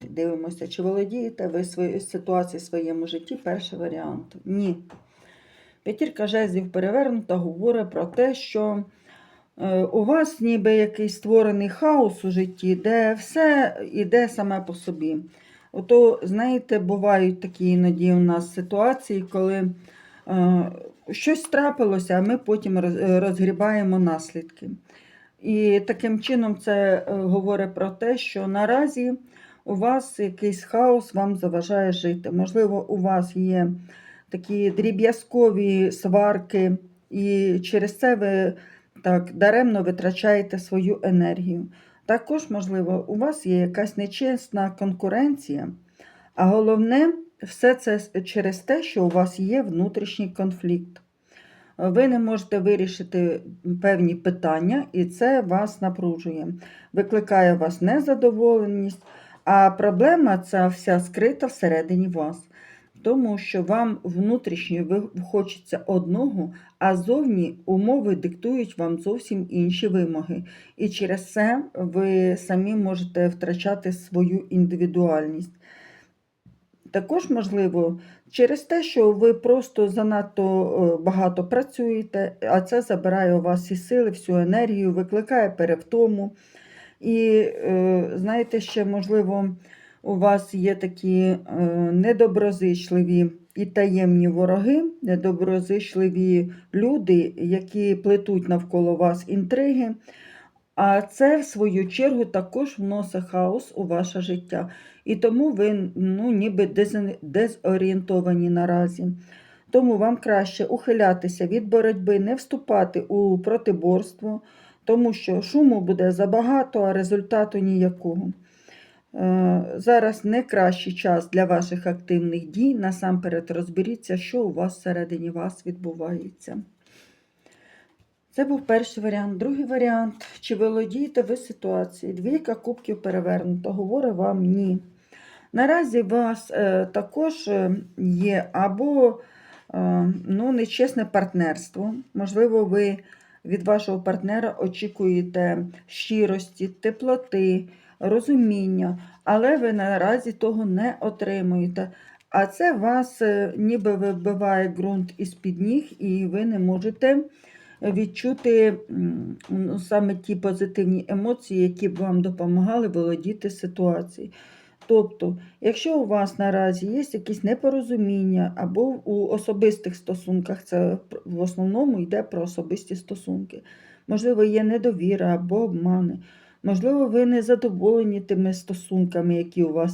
Дивимося, чи володієте ви своєю ситуацією в своєму житті. Перший варіант. Ні. П'ятірка жезлів перевернута говорить про те, що е, у вас ніби якийсь створений хаос у житті, де все йде саме по собі. Ото, знаєте, бувають такі іноді у нас ситуації, коли е, щось трапилося, а ми потім розгрібаємо наслідки. І таким чином це е, говорить про те, що наразі у вас якийсь хаос вам заважає жити. Можливо, у вас є такі дріб'язкові сварки, і через це ви так даремно витрачаєте свою енергію. Також, можливо, у вас є якась нечесна конкуренція, а головне, все це через те, що у вас є внутрішній конфлікт. Ви не можете вирішити певні питання, і це вас напружує, викликає у вас незадоволеність, а проблема ця вся скрита всередині вас. Тому що вам внутрішньо хочеться одного, а зовні умови диктують вам зовсім інші вимоги. І через це ви самі можете втрачати свою індивідуальність. Також, можливо, через те, що ви просто занадто е, багато працюєте, а це забирає у вас і сили, всю енергію, викликає перевтому. І е, знаєте, ще, можливо, у вас є такі е, недоброзичливі і таємні вороги, недоброзичливі люди, які плетуть навколо вас інтриги. А це, в свою чергу, також вносить хаос у ваше життя. І тому ви ну, ніби дезорієнтовані наразі. Тому вам краще ухилятися від боротьби, не вступати у протиборство, тому що шуму буде забагато, а результату ніякого. Е, Зараз не кращий час для ваших активних дій. Насамперед розберіться, що у вас всередині вас відбувається. Це був перший варіант. Другий варіант. Чи володієте ви ситуацією? Двійка кубків перевернута. Говорить вам ні. Наразі у вас е, також е, є або ну, нечесне партнерство. Можливо, ви від вашого партнера очікуєте щирості, теплоти, розуміння, але ви наразі того не отримуєте. А це вас е, ніби вибиває ґрунт із-під ніг, і ви не можете відчути ну, саме ті позитивні емоції, які б вам допомагали володіти ситуацією. Тобто, якщо у вас наразі є якісь непорозуміння або у особистих стосунках, це в основному йде про особисті стосунки, можливо, є недовіра або обмани, можливо, ви не задоволені тими стосунками, які у вас